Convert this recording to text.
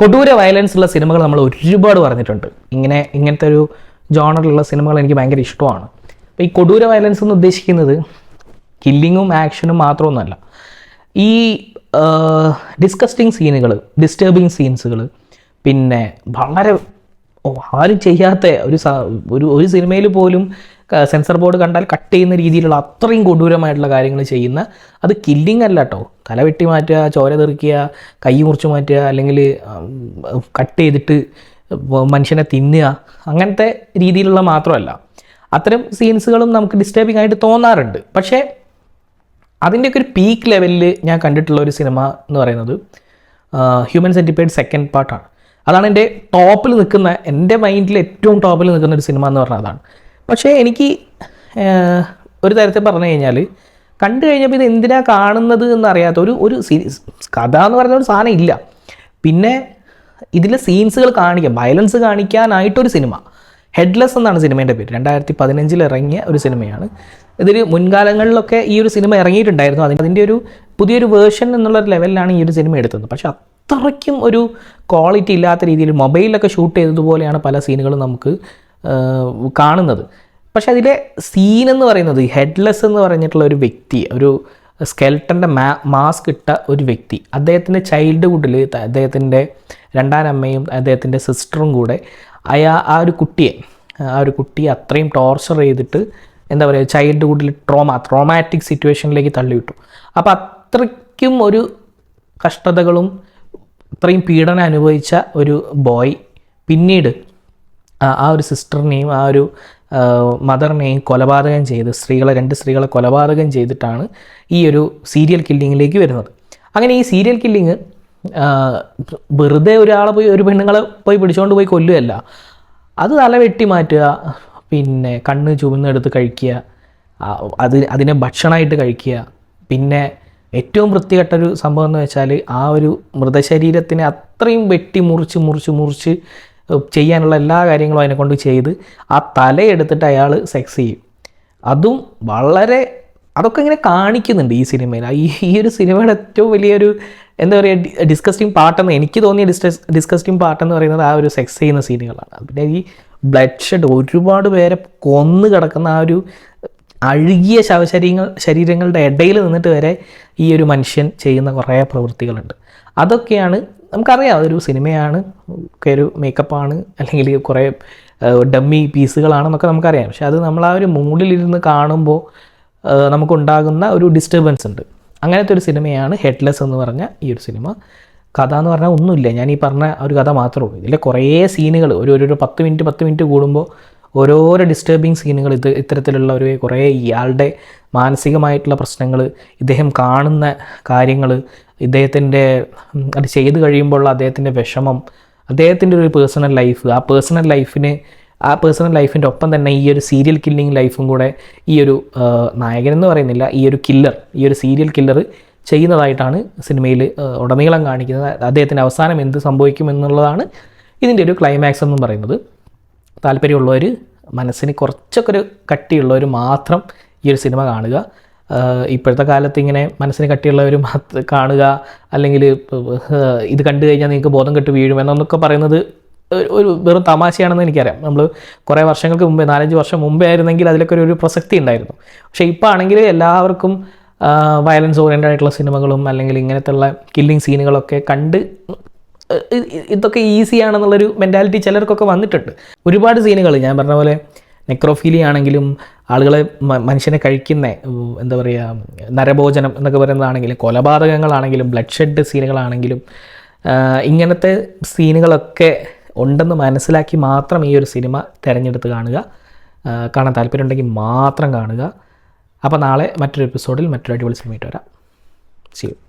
കൊടൂര violence ഉള്ള സിനിമകൾ നമ്മൾ ഒരുപാട് പറഞ്ഞിട്ടുണ്ട്. ഇങ്ങനെ ഇങ്ങനത്തെ ഒരു ജോണറിലുള്ള സിനിമകൾ എനിക്ക് ഭയങ്കര ഇഷ്ടമാണ്. അപ്പോൾ ഈ കൊടൂര വയലൻസ് എന്ന് ഉദ്ദേശിക്കുന്നത് കില്ലിങ്ങും ആക്ഷനും മാത്രമൊന്നുമല്ല. ഈ ഡിസ്കസ്റ്റിംഗ് സീനുകൾ ഡിസ്റ്റർബിങ് സീൻസുകൾ പിന്നെ വളരെ ആരും ചെയ്യാത്ത ഒരു ഒരു ഒരു സിനിമയിൽ പോലും സെൻസർ ബോർഡ് കണ്ടാൽ കട്ട് ചെയ്യുന്ന രീതിയിലുള്ള അത്രയും കൊടൂരമായിട്ടുള്ള കാര്യങ്ങൾ ചെയ്യുന്ന അത് കില്ലിംഗ് അല്ല കേട്ടോ തല വെട്ടി മാറ്റുക ചോര തെറിക്കുക കൈ മുറിച്ച് മാറ്റുക അല്ലെങ്കിൽ കട്ട് ചെയ്തിട്ട് മനുഷ്യനെ തിന്നുക അങ്ങനത്തെ രീതിയിലുള്ള മാത്രമല്ല. അത്തരം സീൻസുകളും നമുക്ക് ഡിസ്റ്റർബിംഗ് ആയിട്ട് തോന്നാറുണ്ട്. പക്ഷേ അതിന്റെയൊക്കെ ഒരു പീക്ക് ലെവലിൽ ഞാൻ കണ്ടിട്ടുള്ള ഒരു സിനിമ എന്ന് പറയുന്നത് ഹ്യൂമൻ സെന്റിപ്പേഡ് സെക്കൻഡ് പാർട്ടാണ് അതാണ് എന്റെ ടോപ്പിൽ നിൽക്കുന്ന എന്റെ മൈൻഡിൽ ഏറ്റവും ടോപ്പിൽ നിൽക്കുന്ന ഒരു സിനിമ എന്ന് പറഞ്ഞാൽ അതാണ്. പക്ഷേ എനിക്ക് ഒരു തരത്തിൽ പറഞ്ഞു കഴിഞ്ഞാൽ കണ്ടു കഴിഞ്ഞപ്പോൾ ഇത് എന്തിനാ കാണുന്നത് എന്നറിയാത്ത ഒരു ഒരു സീരീസ് കഥ എന്ന് പറയുന്ന ഒരു സാധനം ഇല്ല. പിന്നെ ഇതിലെ സീൻസുകൾ കാണിക്കാം. Violence കാണിക്കാനായിട്ടൊരു cinema. ഹെഡ്ലെസ് എന്നാണ് സിനിമേന്റെ പേര്. രണ്ടായിരത്തി പതിനഞ്ചിൽ ഇറങ്ങിയ ഒരു സിനിമയാണ്. ഇതിൽ മുൻകാലങ്ങളിലൊക്കെ ഈ ഒരു സിനിമ ഇറങ്ങിയിട്ടുണ്ടായിരുന്നു. അതിന്റെ അതിന്റെ ഒരു പുതിയൊരു വേർഷൻ എന്നുള്ള ലെവലിലാണ് ഈ ഒരു സിനിമ എടുത്തത്. പക്ഷേ അത്രയ്ക്കും ഒരു ക്വാളിറ്റി ഇല്ലാത്ത രീതിയിൽ മൊബൈലിലൊക്കെ ഷൂട്ട് ചെയ്തതുപോലെയാണ് പല സീനുകളും നമുക്ക് കാണുന്നത്. പക്ഷെ അതിലെ സീൻ എന്ന് പറയുന്നത് ഹെഡ്ലെസ് എന്ന് പറഞ്ഞിട്ടുള്ള ഒരു വ്യക്തി ഒരു സ്കെൽട്ടന്റെ മാ മാസ്ക് ഇട്ട ഒരു വ്യക്തി അദ്ദേഹത്തിന്റെ ചൈൽഡ്ഹുഡിൽ അദ്ദേഹത്തിന്റെ രണ്ടാനമ്മയും അദ്ദേഹത്തിന്റെ സിസ്റ്ററും കൂടെ അയാ ആ ഒരു കുട്ടിയെ ആ ഒരു കുട്ടിയെ അത്രയും ടോർച്ചർ ചെയ്തിട്ട് എന്താ പറയുക ചൈൽഡ്ഹുഡിൽ ട്രോമ ട്രോമാറ്റിക് സിറ്റുവേഷനിലേക്ക് തള്ളിവിട്ടു. അപ്പോൾ അത്രയ്ക്കും ഒരു കഷ്ടതകളും ഇത്രയും പീഡനം അനുഭവിച്ച ഒരു ബോയ് പിന്നീട് ആ ഒരു സിസ്റ്ററിനെയും ആ ഒരു മദറിനെയും കൊലപാതകം ചെയ്ത് സ്ത്രീകളെ രണ്ട് സ്ത്രീകളെ കൊലപാതകം ചെയ്തിട്ടാണ് ഈ ഒരു സീരിയൽ കില്ലിങ്ങിലേക്ക് വരുന്നത്. അങ്ങനെ ഈ സീരിയൽ കില്ലിങ് വെറുതെ ഒരാളെ പോയി ഒരു പെണ്ണുങ്ങളെ പോയി പിടിച്ചുകൊണ്ട് പോയി കൊല്ലുകയല്ല. അത് തല വെട്ടി മാറ്റുക പിന്നെ കണ്ണ് ചുവന്നെടുത്ത് കഴിക്കുക അത് അതിനെ ഭക്ഷണമായിട്ട് കഴിക്കുക. പിന്നെ ഏറ്റവും വൃത്തികെട്ടൊരു സംഭവം എന്ന് വെച്ചാൽ ആ ഒരു മൃതശരീരത്തിനെ അത്രയും വെട്ടി മുറിച്ച് മുറിച്ച് മുറിച്ച് ചെയ്യാനുള്ള എല്ലാ കാര്യങ്ങളും അതിനെ കൊണ്ട് ചെയ്ത് ആ തലയെടുത്തിട്ട് അയാൾ സെക്സ് ചെയ്യും. അതും വളരെ അതൊക്കെ ഇങ്ങനെ കാണിക്കുന്നുണ്ട് ഈ സിനിമയിൽ. ഈ ഈ ഒരു സിനിമയുടെ ഏറ്റവും വലിയൊരു എന്താ പറയുക ഡിസ്കസ്റ്റിംഗ് പാട്ടെന്ന് എനിക്ക് തോന്നിയ ഡിസ്കസ് ഡിസ്കസ്റ്റിംഗ് പാട്ടെന്ന് പറയുന്നത് ആ ഒരു സെക്സ് ചെയ്യുന്ന സീനുകളാണ്. പിന്നെ ഈ ബ്ലഡ് ഷെഡ് ഒരുപാട് പേരെ കൊന്നു കിടക്കുന്ന ആ ഒരു അഴുകിയ ശവശരീരങ്ങൾ ശരീരങ്ങളുടെ ഇടയിൽ നിന്നിട്ട് വരെ ഈ ഒരു മനുഷ്യൻ ചെയ്യുന്ന കുറേ പ്രവൃത്തികളുണ്ട്. അതൊക്കെയാണ് നമുക്കറിയാം അതൊരു സിനിമയാണ് ഒക്കെ ഒരു മേക്കപ്പാണ് അല്ലെങ്കിൽ കുറേ ഡമ്മി പീസുകളാണെന്നൊക്കെ നമുക്കറിയാം. പക്ഷെ അത് നമ്മൾ ആ ഒരു മൂഡിലിരുന്ന് കാണുമ്പോൾ നമുക്കുണ്ടാകുന്ന ഒരു ഡിസ്റ്റർബൻസ് ഉണ്ട്. അങ്ങനത്തെ ഒരു സിനിമയാണ് ഹെഡ്ലെസ് എന്ന് പറഞ്ഞ ഈ ഒരു സിനിമ. കഥ എന്ന് പറഞ്ഞാൽ ഒന്നുമില്ല. ഞാൻ ഈ പറഞ്ഞ ഒരു കഥ മാത്രമേ ഉള്ളൂ. ഇതിലെ കുറേ സീനുകൾ ഒരു ഒരു പത്ത് മിനിറ്റ് പത്ത് മിനിറ്റ് കൂടുമ്പോൾ ഓരോരോ ഡിസ്റ്റർബിങ് സീനുകൾ ഇത് ഇത്തരത്തിലുള്ള ഒരു കുറേ ഇയാളുടെ മാനസികമായിട്ടുള്ള പ്രശ്നങ്ങൾ ഇദ്ദേഹം കാണുന്ന കാര്യങ്ങൾ ഇദ്ദേഹത്തിന്റെ അത് ചെയ്ത് കഴിയുമ്പോഴുള്ള അദ്ദേഹത്തിന്റെ വിഷമം അദ്ദേഹത്തിന്റെ ഒരു പേഴ്സണൽ ലൈഫ് ആ പേഴ്സണൽ ലൈഫിന് ആ പേഴ്സണൽ ലൈഫിന്റെ ഒപ്പം തന്നെ ഈ ഒരു സീരിയൽ കില്ലിങ് ലൈഫും കൂടെ ഈ ഒരു നായകൻ എന്ന് പറയുന്നില്ല ഈ ഒരു കില്ലർ ഈ ഒരു സീരിയൽ കില്ലർ ചെയ്യുന്നതായിട്ടാണ് സിനിമയിൽ ഉടനീളം കാണിക്കുന്നത്. അദ്ദേഹത്തിന്റെ അവസാനം എന്ത് സംഭവിക്കും എന്നുള്ളതാണ് ഇതിന്റെ ഒരു ക്ലൈമാക്സ് എന്ന് പറയുന്നത്. താല്പര്യമുള്ളവർ മനസ്സിന് കുറച്ചൊക്കെ ഒരു കട്ടിയുള്ളവർ മാത്രം ഈ ഒരു സിനിമ കാണുക. ഇപ്പോഴത്തെ കാലത്ത് ഇങ്ങനെ മനസ്സിന് കട്ടിയുള്ളവർ കാണുക അല്ലെങ്കിൽ ഇത് കണ്ടു കഴിഞ്ഞാൽ നിങ്ങൾക്ക് ബോധം കെട്ട് വീഴും എന്നൊക്കെ പറയുന്നത് ഒരു- വെറും തമാശയാണെന്ന് എനിക്കറിയാം. നമ്മൾ കുറേ വർഷങ്ങൾക്ക് മുമ്പേ നാലഞ്ച് വർഷം മുമ്പേ ആയിരുന്നെങ്കിൽ അതിലൊക്കെ ഒരു- പ്രസക്തി ഉണ്ടായിരുന്നു. പക്ഷേ ഇപ്പോൾ ആണെങ്കിൽ എല്ലാവർക്കും വയലൻസ് ഓറിയന്റഡ് ആയിട്ടുള്ള സിനിമകളും അല്ലെങ്കിൽ ഇങ്ങനത്തെയുള്ള കില്ലിങ് സീനുകളൊക്കെ കണ്ട് ഇതൊക്കെ ഈസിയാണെന്നുള്ളൊരു മെന്റാലിറ്റി ചിലർക്കൊക്കെ വന്നിട്ടുണ്ട്. ഒരുപാട് സീനുകൾ ഞാൻ പറഞ്ഞ പോലെ നെക്രോഫീലി ആണെങ്കിലും ആളുകളെ മനുഷ്യനെ കഴിക്കുന്ന എന്താ പറയുക നരഭോജനം എന്നൊക്കെ പറയുന്നതാണെങ്കിലും കൊലപാതകങ്ങളാണെങ്കിലും ബ്ലഡ് ഷെഡ് സീനുകളാണെങ്കിലും ഇങ്ങനത്തെ സീനുകളൊക്കെ ഉണ്ടെന്ന് മനസ്സിലാക്കി മാത്രം ഈ ഒരു സിനിമ തിരഞ്ഞെടുത്ത് കാണുക. കാണാൻ താല്പര്യമുണ്ടെങ്കിൽ മാത്രം കാണുക. അപ്പോൾ നാളെ മറ്റൊരു എപ്പിസോഡിൽ മറ്റൊരു അടിപൊളി സിനിമയിട്ട് വരാം. ചെയ്യും